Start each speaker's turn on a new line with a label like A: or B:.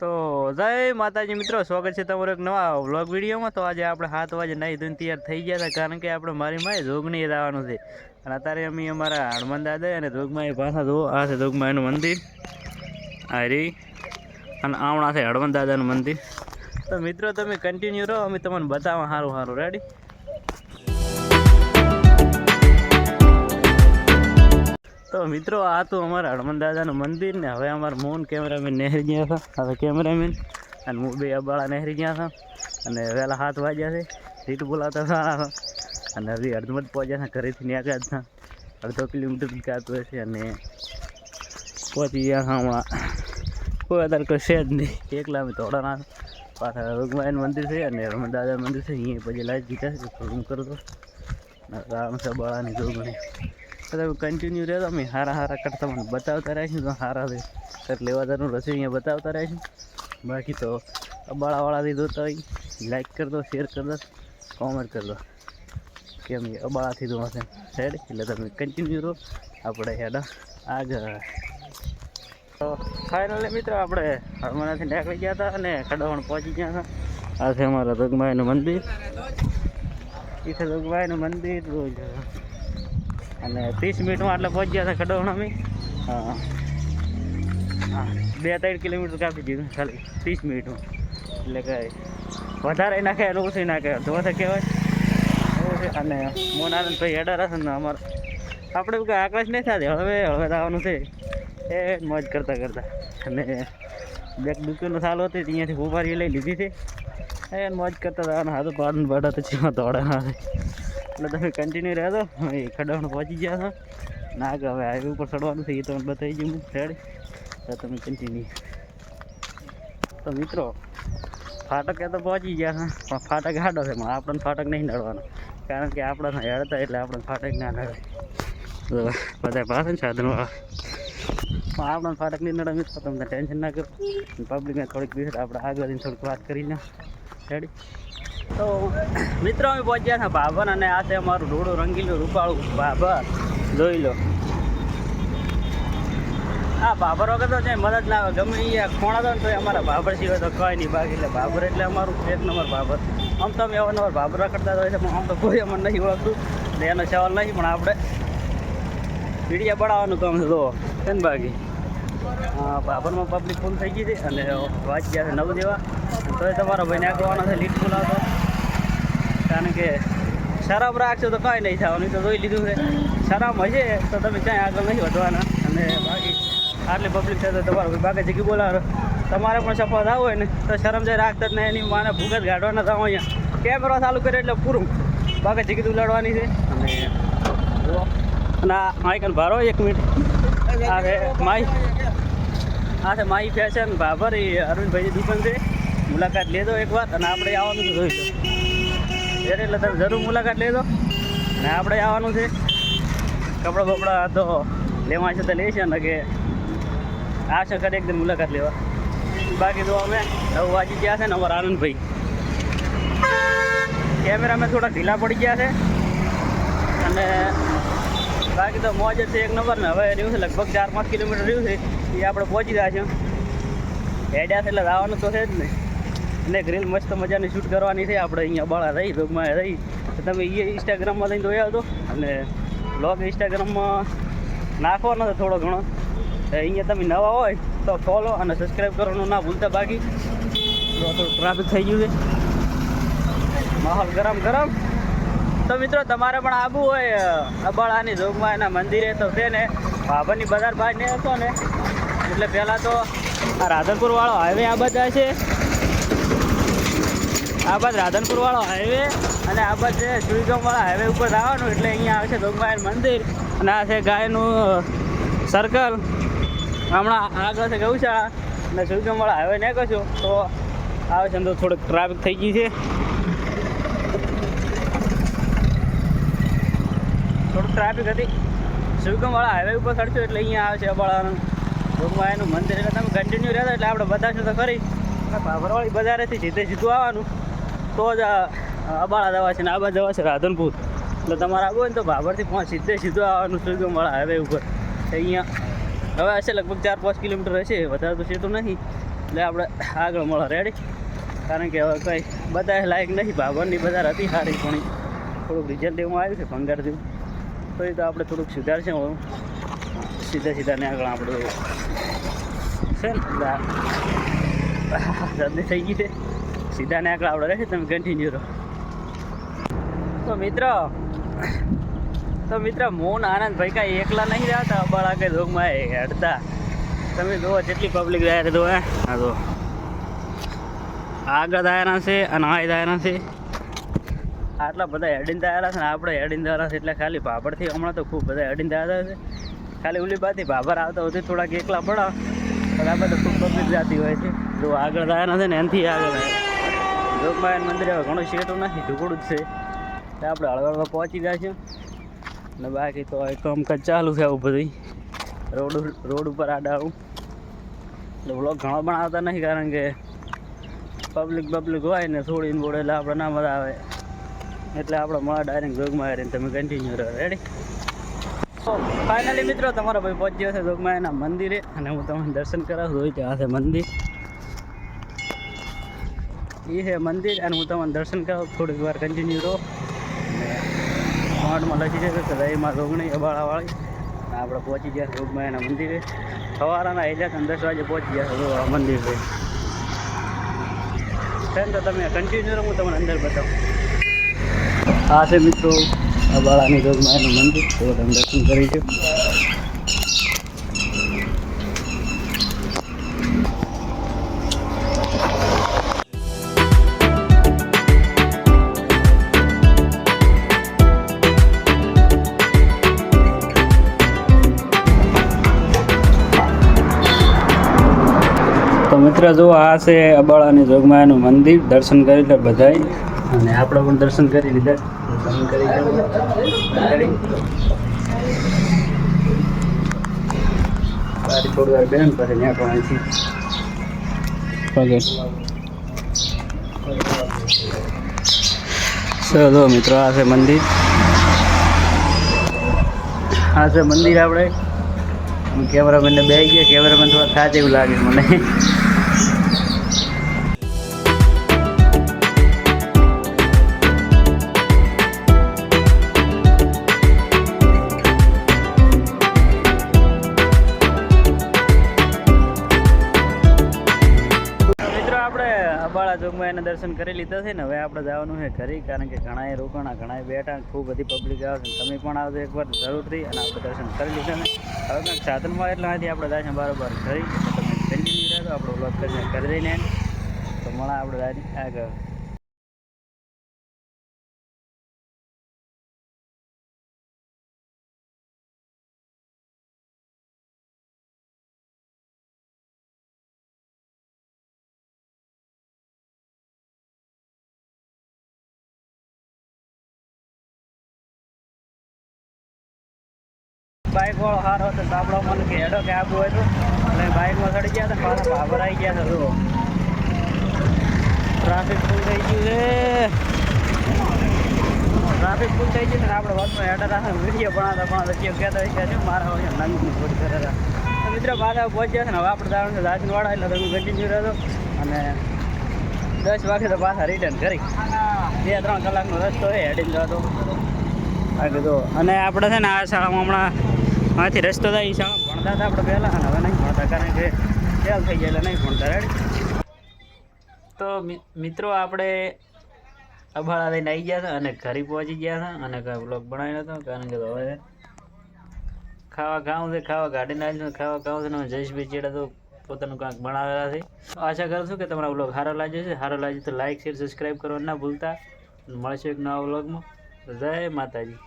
A: તો જય માતાજી મિત્રો, સ્વાગત છે તમારો એક નવા વ્લોગ વિડીયોમાં. તો આજે આપણે સાત વાગે નાહી ધોઈને તૈયાર થઈ ગયા હતા, કારણ કે આપણે મારી માએ જોગની જવાનું છે. અને અત્યારે અમે અમારા હનુમાન દાદા અને જોગમાં એ પાછા જુઓ આ છે જોગમાં મંદિર હરી અને આવણા છે હનુમાન દાદાનું મંદિર. તો મિત્રો, તમે કન્ટિન્યુ રહો, અમે તમને બતાવવા સારું સારું. રેડી તો મિત્રો, આ તો અમારા હનુમાન દાદાનું મંદિર ને હવે અમારા મોહન કેમેરામેન નહેરી ગયા હતા હવે કેમેરામેન અને હું બે અબાળા નહેરી ગયા હતા અને વહેલા હાથ વાગ્યા છે. સીટ બોલાવતા હતા. અને હજી અડધમત પહોંચ્યા હતા ઘરેથી નીકળ્યા હતા અડધો કિલોમીટર ગાતો હશે અને પહોંચી ગયા હમણાં. કોઈ અત્યારે કશે જ નહીં. એકલા અમે થોડાના પાછા રઘુમાયનું મંદિર છે અને હનુમાન દાદા મંદિર છે. અહીંયા પછી લાઈટ દીધા છે. થોડું કરતો રામ છે બળાની જોગણી. તમે કન્ટિન્યુ રહેતો અમે હારા હારા કરતા મને બતાવતા રહીશું તો હારા છે. સર લેવાદારનું રસોઈ અહીંયા બતાવતા રહીશું બાકી તો અબાળાવાળા દીધો તો લાઈક કરી દો શેર કરી દો કોમેન્ટ કરી દો. કે અમે અબાળાથી દો હશે. હેડ એટલે તમે કન્ટિન્યુ રહો. આપણે હેડ આગળ. તો ફાઇનલી મિત્રો આપણે હરમણાથી નીકળી ગયા હતા અને ખડવણ પહોંચી ગયા હતા. આ છે અમારા રગમાઈનું મંદિર. એ છે રગમાઈનું મંદિર અને ત્રીસ મિનિટમાં એટલે પહોંચી ગયા હતા હા. બે ત્રણ કિલોમીટર કાપી દીધું. ખાલી ત્રીસ મિનિટમાં એટલે કે વધારે નાખે એટલે ઓછું નાખે તો કહેવાય. અને મોનાનંદ ભાઈ હેડર હશે ને અમારે. આપણે એવું કે આકાશ નહીં થતી. હવે હવે આવવાનું છે. એ મોજ કરતાં કરતાં. અને બેક દુકાનો સાલ હતી ત્યાંથી ઉભારી લઈ લીધી હતી એ મોજ કરતા હતા હાથો પાડન પાડા તો ચીમાં દોડા. એટલે તમે કન્ટિન્યુ રહેતો એ ખડાવણ પહોંચી ગયા છો. ના, કે હવે હાઈવે ઉપર ચડવાનું છે, એ તમને બતાવી દઉં રેડી તો તમે કન્ટિન્યુ તો મિત્રો, ફાટક તો પહોંચી ગયા છે, પણ ફાટક હાડો છે પણ આપણને ફાટક નહીં નડવાનો. કારણ કે આપણા હેડતા એટલે આપણને ફાટક ના નડે. તો બધા પાસે ને સાધનો. પણ આપણને ફાટક નહીં નડે મિત્રો તમને ટેન્શન ના કરો. પબ્લિકને થોડીક દિવસ આપણે આગળ થોડીક વાત કરી લે. રેડી તો મિત્રો, અમે પહોંચ્યા છે ભાભર અને આ છે અમારું રોડું રંગીલું રૂપાળું ભાભર જોઈ લો. હા ભાભર વગર તો ક્યાંય મદદ ના ગમે એ ખોણા તો તો અમારા ભાભર સિવાય તો કંઈ નહીં બાકી એટલે ભાભર એટલે અમારું એક નંબર ભાભર. આમ તો અમે અવારનવાર ભાભર રખડતા હોય છે, પણ આમ તો કોઈ અમને નહીં ઓળખતું. એટલે એનો સવાલ નહીં, પણ આપણે પીડિયા પડાવવાનું કામ છે, તો છે ને બાકી? ભાભરમાં પબ્લિક ફૂલ થઈ ગઈ હતી અને વાંચ્યા છે નવ દેવા તો તમારા ભાઈને આગળવાનો છે લીટ બોલાવતો કારણ કે શરાબ રાખશો તો કાંઈ નહીં થવાનું તો જોઈ લીધું છે. શરાબ હશે તો તમે ક્યાંય આગળ નહીં વધવાના. અને બાકી આટલી પબ્લિક છે તો તમારો બાકી જગ્યા બોલાવો. તમારે પણ સફળ થવું હોય ને તો શરમ જાય રાખતા જ નહીં એની માને ભૂગત ગાઢવાના થાવ અહીંયા. કેમેરો ચાલુ કરે એટલે પૂરું. બાકી જગ્યા ઉલાડવાની છે. અને ના માઇકન ભારો એક મિનિટ આ છે માઈ. આ છે માઈ ફેશન ભાભર એ અરવિંદભાઈની દુકાન છે. મુલાકાત લેજો એકવાર અને આપણે આવવાનું છે એટલે તમે જરૂર મુલાકાત લેજો. અને આપણે આવવાનું છે. કપડાં બપડા તો લેવા છે તો લેશે ને કે આશા કરે એકદમ મુલાકાત લેવા. બાકી તો અમે નવ વાંચી ગયા છે ને અમારા આનંદભાઈ. કેમેરામાં થોડા ઢીલા પડી ગયા છે. અને બાકી તો મોજ છે એક નંબર ને. હવે રહ્યું છે લગભગ ચાર પાંચ કિલોમીટર રહ્યું છે. એ આપણે પહોંચી રહ્યા છે હેડ્યા છે એટલે આવવાનું તો છે જ ને. અને ગ્રીલ મસ્ત મજાની શૂટ કરવાની છે. આપણે અહીંયા બાળા રહી ભગમાં રહી. તમે એ ઇન્સ્ટાગ્રામમાં લઈને જોયા હતો અને બ્લોગ ઇન્સ્ટાગ્રામમાં નાખવાનો છે થોડો ઘણો. અહીંયા તમે નવા હોય તો ફોલો અને સબસ્ક્રાઈબ કરવાનું ના ભૂલતા બાકી. ટ્રાફિક થઈ ગયું છે. માહોલ ગરમ ગરમ. તો મિત્રો, તમારે પણ આવવું હોય અબાળાની જોગમાં એના મંદિરે તો છે ને, ભાભરની બજાર બહાર ને હતો ને. એટલે પહેલાં તો આ રાધનપુર વાળો હાઈવે આ બધા છે આ બાદ રાધનપુર વાળો હાઈવે અને આ બાદ જે સુઈગામ વાળા હાઈવે ઉપર આવવાનું એટલે અહીંયા આવે છે જોગમાયન મંદિર અને આ છે ગાયનું સર્કલ હમણાં આગળ છે ગૌશાળા અને સુઈગામ વાળા હાઈવે ને કશું? તો આવે છે અંદર તો થોડુંક ટ્રાફિક થઈ ગઈ છે. થોડુંક ટ્રાફિક હતી. શિવગમવાળા હાઈવે ઉપર ચડશું એટલે અહીંયા આવે છે અબાળાનું જોગમાયાનું મંદિર. એટલે તમે કન્ટિન્યુ રહેતા એટલે આપણે બતાવશું તો ખરી. અને ભાભરવાળી બજારેથી સીધે સીધું આવવાનું. તો જ આબાળા દવા છે ને આબા જવા છે રાધનપુર એટલે તમારે હોય ને તો ભાભરથી પાંચ સીધે સીધું આવવાનું શિવગમવાળા હાઈવે ઉપર અહીંયા હવે હશે લગભગ ચાર પાંચ કિલોમીટર હશે વધારે તો સીધું નહીં એટલે આપણે આગળ મળે રેડી કારણ કે હવે કંઈ બધા લાયક નહીં ભાભરની બજાર હતી સારી પણ થોડુંક રિઝલ્ટ એવું આવ્યું છે ભંગાર જેવું તો એ તો આપણે થોડુંક સુધારશે સીધા સીધા ને આગળ આપણે છે ને જલ્દી થઈ ગઈ છે સીધા ને આગળ આપણે રહેશે, તમે કન્ટિન્યુ રહો. તો મિત્ર તો મિત્ર મોન આનંદ ભાઈ કાંઈ એકલા નહીં રહેતા અબાળા કે ધોગમાં હેડતા. તમે જુઓ જેટલી પબ્લિક જાય તો હે. તો આગળ દાયરા છે અને આ દાયરા છે. આટલા બધા હેડીને દાયરા છે ને, આપણે હેડીને દાયરા છે એટલે ખાલી ભાભરથી હમણાં તો ખૂબ બધા હેડીને દાયરા છે. ખાલી ઉલી બાથી ભાભર આવતા હોતી થોડાક એકલા પડા બરાબર તો ખૂબ પબ્લિક જાતી હોય છે. જો આગળ દાયરા છે ને, એનાથી આગળ જોગમાયન મંદિર હવે ઘણું શેઠું નથી ઢુકડું જ છે. એટલે આપણે હળવળમાં પહોંચી ગયા છે ને બાકી તો કામકાજ ચાલુ છે આવું બધું રોડ રોડ ઉપર આડા આવું એટલે વ્લોગ ઘણો બનાવતા નહીં કારણ કે પબ્લિક પબ્લિક હોય ને થોડીને બોડે એટલે આપણે ના મજા આવે. એટલે આપણે મળે ડાયરેક્ટ જોગમાં આવીને તમે કન્ટિન્યુ રહો. રેડી ફાઇનલી મિત્રો, તમારો ભાઈ પહોંચી ગયો છે જોગમાયાના મંદિરે. અને હું તમને દર્શન કરાવું છું ત્યાં છે મંદિર. એ છે મંદિર અને હું તમને દર્શન કરાવું, થોડીક વાર કન્ટિન્યુ રહો. મોટમાં લખી છે કે રહીમાં રોગણી અબાળાવાળી. આપણે પહોંચી ગયા જોગમાયાના મંદિરે. સવારના તમે દસ વાગે પહોંચી ગયા છે મંદિર છે તો તમે કન્ટિન્યુ રહો, હું તમને અંદર બતાવું. હા છે મિત્રો અબાળાની રોગમાયાનું મંદિર. તો તમે દર્શન કરી મિત્ર જો આ છે અબાળાની જોગમાયાનું મંદિર. દર્શન કરી લે બધાય. અને આપણે પણ દર્શન કરી લીધા. દર્શન કરી થોડી વાર બેન પછી ત્યાં પણ અહીંથી. ચલો મિત્રો આ છે મંદિર. આ છે મંદિર આપણે. કેમેરામેનને બે ગયા. કેમેરામેન થોડા થાચ એવું લાગે મને. અબાળા ચોકમાં એના દર્શન કરી લીધા છે ને, હવે આપણે જવાનું છે ઘરે, કારણ કે ઘણાએ રોકાણા, ઘણાએ બેઠા, ખૂબ બધી પબ્લિક આવે છે. તમે પણ આવજો એકવાર, જરૂરથી, અને આપણે દર્શન કરી લીધા ને. હવે કંઈક સાધનમાં એટલે અહીંથી આપણે છે બરાબર ઘરે. તમે કન્ટિન્યુ રહેતો આપણો વ્લોગ કરીને ઘરે જઈને. તો મળે આપણે આગળ. બાઇક વાળો સારો હતો, તો મને કે હેડો કે આબુ હોય તો એટલે બાઇકમાં ચડી ગયા હતા પાછા ભાભર આવી ગયા હતા ટ્રાફિક ફૂલ થઈ ગયું છે. ટ્રાફિક ફૂલ થઈ ગયું છે ને આપણે વચમાં હેડર રાખે, વીડિયો ભણાતા પણ વચ્ચે કહેતા હોય છે મારા હોય નંગની થોડી કરે હતા મિત્રો પાછા પહોંચ્યા છે ને, હવે આપણે દાવાનું રાજનવાડા, એટલે તમે કન્ટિન્યુ રહેતો અને દસ વાગે તો પાછા રિટર્ન કરી. બે ત્રણ કલાકનો રસ્તો છે હેડીને જતો આ કીધું. અને આપણે છે ને, આ શાળામાં હમણાં આથી રસ્તો થાય એ ભણતા હતા આપણે પહેલાં અને હવે નહીં ભણતા, કારણ કે ફેલ થઈ એટલે નહીં ભણતા રેડી તો મિત્રો આપણે અભાળા લઈને આવી ગયા હતા અને ઘરે પહોંચી ગયા હતા અને બ્લોગ બનાવ્યો હતો કારણ કે હવે ખાવા ખાવું છે, ખાવા ગાડીને આવીશું ખાવા ખાવું છે ને જયેશભાઈ ચેડા તો પોતાનું કાંઈક બનાવેલા છે. આશા કરું છું કે તમારા બ્લોગ સારો લાગ્યો છે સારો લાગ્યો તો લાઇક શેર સબસ્ક્રાઈબ કરવાનું ના ભૂલતા. મળશે એક નવા બ્લોગમાં જય માતાજી.